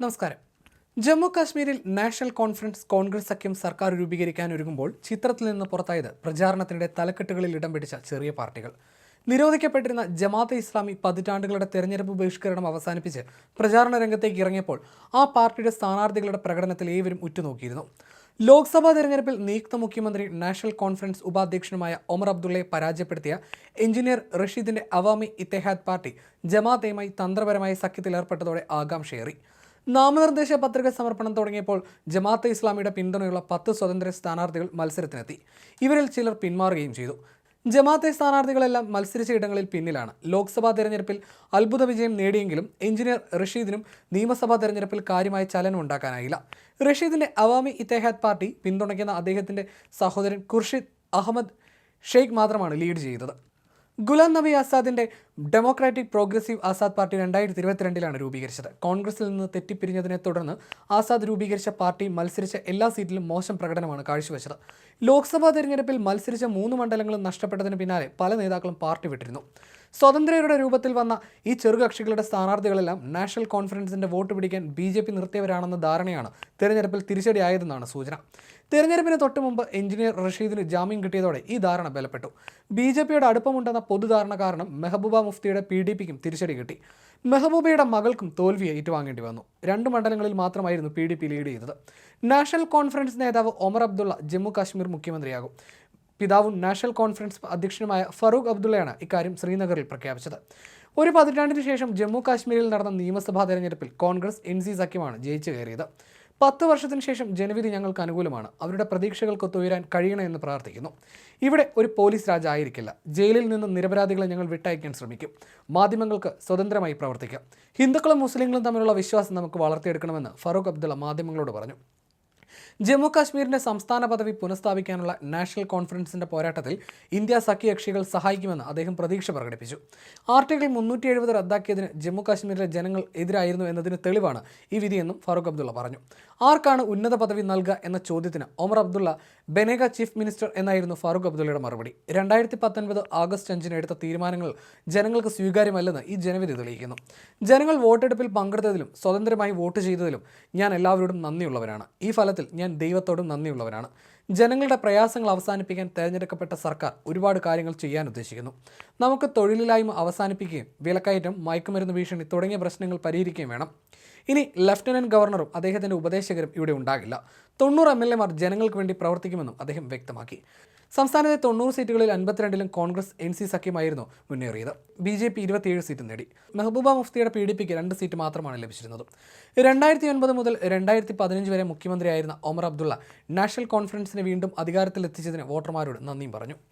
നമസ്കാരം. ജമ്മു കാശ്മീരിൽ national conference Congress സഖ്യം സർക്കാർ രൂപീകരിക്കാൻ ഒരുങ്ങുമ്പോൾ ചിത്രത്തിൽ നിന്ന് പുറത്തായത് പ്രചാരണത്തിനിടെ തലക്കെട്ടുകളിൽ ഇടം പിടിച്ച ചെറിയ പാർട്ടികൾ. നിരോധിക്കപ്പെട്ടിരുന്ന ജമാഅത്തെ ഇസ്ലാമി പതിറ്റാണ്ടുകളുടെ തെരഞ്ഞെടുപ്പ് ബഹിഷ്കരണം അവസാനിപ്പിച്ച് പ്രചാരണ രംഗത്തേക്ക് ഇറങ്ങിയപ്പോൾ ആ പാർട്ടിയുടെ സ്ഥാനാർത്ഥികളുടെ പ്രകടനത്തിൽ ഏവരും ഉറ്റുനോക്കിയിരുന്നു. ലോക്സഭാ തെരഞ്ഞെടുപ്പിൽ നിയുക്ത മുഖ്യമന്ത്രി നാഷണൽ കോൺഫറൻസ് ഉപാധ്യക്ഷനുമായ ഒമർ അബ്ദുള്ളയെ പരാജയപ്പെടുത്തിയ എഞ്ചിനീയർ റഷീദിന്റെ അവാമി ഇത്തെഹാദ് പാർട്ടി ജമാഅത്തയുമായി തന്ത്രപരമായ സഖ്യത്തിലേർപ്പെട്ടതോടെ ആകാംക്ഷയേറി. നാമനിർദ്ദേശ പത്രിക സമർപ്പണം തുടങ്ങിയപ്പോൾ ജമാഅത്തെ ഇസ്ലാമിയുടെ പിന്തുണയുള്ള പത്ത് സ്വതന്ത്ര സ്ഥാനാർത്ഥികൾ മത്സരത്തിനെത്തി. ഇവരിൽ ചിലർ പിന്മാറുകയും ചെയ്തു. ജമാഅത്തെ സ്ഥാനാർത്ഥികളെല്ലാം മത്സരിച്ച ഇടങ്ങളിൽ പിന്നിലാണ്. ലോക്സഭാ തെരഞ്ഞെടുപ്പിൽ അത്ഭുത വിജയം നേടിയെങ്കിലും എഞ്ചിനീയർ റഷീദിനും നിയമസഭാ തെരഞ്ഞെടുപ്പിൽ കാര്യമായ ചലനം ഉണ്ടാക്കാനായില്ല. റഷീദിന്റെ അവാമി ഇത്തേഹാദ് പാർട്ടി പിന്തുണയ്ക്കുന്ന അദ്ദേഹത്തിന്റെ സഹോദരൻ ഖുർഷിദ് അഹമ്മദ് ഷെയ്ഖ് മാത്രമാണ് ലീഡ് ചെയ്തത്. ഗുലാം നബി ആസാദിന്റെ ഡെമോക്രാറ്റിക് പ്രോഗ്രസീവ് ആസാദ് പാർട്ടി രണ്ടായിരത്തി ഇരുപത്തിരണ്ടിലാണ് രൂപീകരിച്ചത്. കോൺഗ്രസിൽ നിന്ന് തെറ്റിപ്പിരിഞ്ഞതിനെ തുടർന്ന് ആസാദ് രൂപീകരിച്ച പാർട്ടി മത്സരിച്ച എല്ലാ സീറ്റിലും മോശം പ്രകടനമാണ് കാഴ്ചവെച്ചത്. ലോക്സഭാ തെരഞ്ഞെടുപ്പിൽ മത്സരിച്ച മൂന്ന് മണ്ഡലങ്ങളും നഷ്ടപ്പെട്ടതിന് പിന്നാലെ പല നേതാക്കളും പാർട്ടി വിട്ടിരുന്നു. സ്വതന്ത്രരുടെ രൂപത്തിൽ വന്ന ഈ ചെറുകക്ഷികളുടെ സ്ഥാനാർത്ഥികളെല്ലാം നാഷണൽ കോൺഫറൻസിന്റെ വോട്ട് പിടിക്കാൻ ബി ജെ പി നിർത്തിയവരാണെന്ന ധാരണയാണ് തെരഞ്ഞെടുപ്പിൽ തിരിച്ചടിയായതെന്നാണ് സൂചന. തെരഞ്ഞെടുപ്പിന് തൊട്ട് മുമ്പ് എഞ്ചിനീയർ റഷീദിന് ജാമ്യം കിട്ടിയതോടെ ഈ ധാരണ ബലപ്പെട്ടു. ബി ജെ പിയുടെ അടുപ്പമുണ്ടെന്ന പൊതുധാരണ കാരണം മെഹബൂബ മുഫ്തിയുടെ പി ഡി പിക്കും തിരിച്ചടി കിട്ടി. മെഹബൂബയുടെ മകൾക്കും തോൽവി ഏറ്റുവാങ്ങേണ്ടി വന്നു. രണ്ട് മണ്ഡലങ്ങളിൽ മാത്രമായിരുന്നു പി ഡി പി ലീഡ് ചെയ്തത്. നാഷണൽ കോൺഫറൻസ് നേതാവ് ഒമർ അബ്ദുള്ള ജമ്മു കാശ്മീർ മുഖ്യമന്ത്രിയാകും. പിതാവും നാഷണൽ കോൺഫറൻസ് അധ്യക്ഷനുമായ ഫറൂഖ് അബ്ദുള്ളയാണ് ഇക്കാര്യം ശ്രീനഗറിൽ പ്രഖ്യാപിച്ചത്. ഒരു പതിറ്റാണ്ടിന് ശേഷം ജമ്മു കാശ്മീരിൽ നടന്ന നിയമസഭാ തെരഞ്ഞെടുപ്പിൽ കോൺഗ്രസ് എൻ സി സഖ്യമാണ് ജയിച്ചു കയറിയത്. പത്ത് വർഷത്തിന് ശേഷം ജനവിധി ഞങ്ങൾക്ക് അനുകൂലമാണ്. അവരുടെ പ്രതീക്ഷകൾക്ക് ഉയരാൻ കഴിയണമെന്ന് പ്രാർത്ഥിക്കുന്നു. ഇവിടെ ഒരു പോലീസ് രാജ് ആയിരിക്കില്ല. ജയിലിൽ നിന്ന് നിരപരാധികളെ ഞങ്ങൾ വിട്ടയക്കാൻ ശ്രമിക്കും. മാധ്യമങ്ങൾക്ക് സ്വതന്ത്രമായി പ്രവർത്തിക്കാം. ഹിന്ദുക്കളും മുസ്ലിങ്ങളും തമ്മിലുള്ള വിശ്വാസം നമുക്ക് വളർത്തിയെടുക്കണമെന്ന് ഫറൂഖ് അബ്ദുള്ള മാധ്യമങ്ങളോട് പറഞ്ഞു. ജമ്മു കാശ്മീരിന്റെ സംസ്ഥാന പദവി പുനഃസ്ഥാപിക്കാനുള്ള നാഷണൽ കോൺഫറൻസിന്റെ പോരാട്ടത്തിൽ ഇന്ത്യ സഖ്യകക്ഷികൾ സഹായിക്കുമെന്ന് അദ്ദേഹം പ്രതീക്ഷ പ്രകടിപ്പിച്ചു. ആർട്ടിക്കിൾ മുന്നൂറ്റി എഴുപത് റദ്ദാക്കിയതിന് ജമ്മു കാശ്മീരിലെ ജനങ്ങൾ എതിരായിരുന്നു എന്നതിന് തെളിവാണ് ഈ വിധിയെന്നും ഫറൂഖ് അബ്ദുള്ള പറഞ്ഞു. ആർക്കാണ് ഉന്നത പദവി നൽകുക എന്ന ചോദ്യത്തിന് ഒമർ അബ്ദുള്ള ബെനേഗ ചീഫ് മിനിസ്റ്റർ എന്നായിരുന്നു ഫാറൂഖ് അബ്ദുള്ളയുടെ മറുപടി. രണ്ടായിരത്തി പത്തൊൻപത് ആഗസ്റ്റ് അഞ്ചിന് എടുത്ത തീരുമാനങ്ങൾ ജനങ്ങൾക്ക് സ്വീകാര്യമല്ലെന്ന് ഈ ജനവിധി തെളിയിക്കുന്നു. ജനങ്ങൾ വോട്ടെടുപ്പിൽ പങ്കെടുത്തതിലും സ്വതന്ത്രമായി വോട്ട് ചെയ്തതിലും ഞാൻ എല്ലാവരോടും നന്ദിയുള്ളവരാണ്. ഈ ഫലത്തിൽ ഞാൻ ദൈവത്തോട് നന്ദിയുള്ളവരാണ്. ജനങ്ങളുടെ പ്രയാസങ്ങൾ അവസാനിപ്പിക്കാൻ തെരഞ്ഞെടുക്കപ്പെട്ട സർക്കാർ ഒരുപാട് കാര്യങ്ങൾ ചെയ്യാൻ ഉദ്ദേശിക്കുന്നു. നമുക്ക് തൊഴിലില്ലായ്മ അവസാനിപ്പിക്കുകയും വിലക്കയറ്റം മയക്കുമരുന്ന് ഭീഷണി തുടങ്ങിയ പ്രശ്നങ്ങൾ പരിഹരിക്കുകയും വേണം. ഇനി ലഫ്റ്റനന്റ് ഗവർണറും അദ്ദേഹത്തിന്റെ ഉപദേശകരും ഇവിടെ ഉണ്ടാകില്ല. തൊണ്ണൂറ് എം എൽ എമാർ ജനങ്ങൾക്ക് വേണ്ടി പ്രവർത്തിക്കുമെന്നും അദ്ദേഹം വ്യക്തമാക്കി. സംസ്ഥാനത്തെ തൊണ്ണൂറ് സീറ്റുകളിൽ അൻപത്തിരണ്ടിലും കോൺഗ്രസ് എൻ സി സഖ്യമായിരുന്നു മുന്നേറിയത്. ബി ജെ പി ഇരുപത്തിയേഴ് സീറ്റ് നേടി. മെഹബൂബ മുഫ്തിയുടെ പി ഡി പിക്ക് രണ്ട് സീറ്റ് മാത്രമാണ് ലഭിച്ചിരുന്നത്. രണ്ടായിരത്തി ഒൻപത് മുതൽ രണ്ടായിരത്തി പതിനഞ്ച് വരെ മുഖ്യമന്ത്രിയായിരുന്ന ഒമർ അബ്ദുള്ള നാഷണൽ കോൺഫറൻസിനെ വീണ്ടും അധികാരത്തിലെത്തിച്ചതിന് വോട്ടർമാരോട് നന്ദിയും പറഞ്ഞു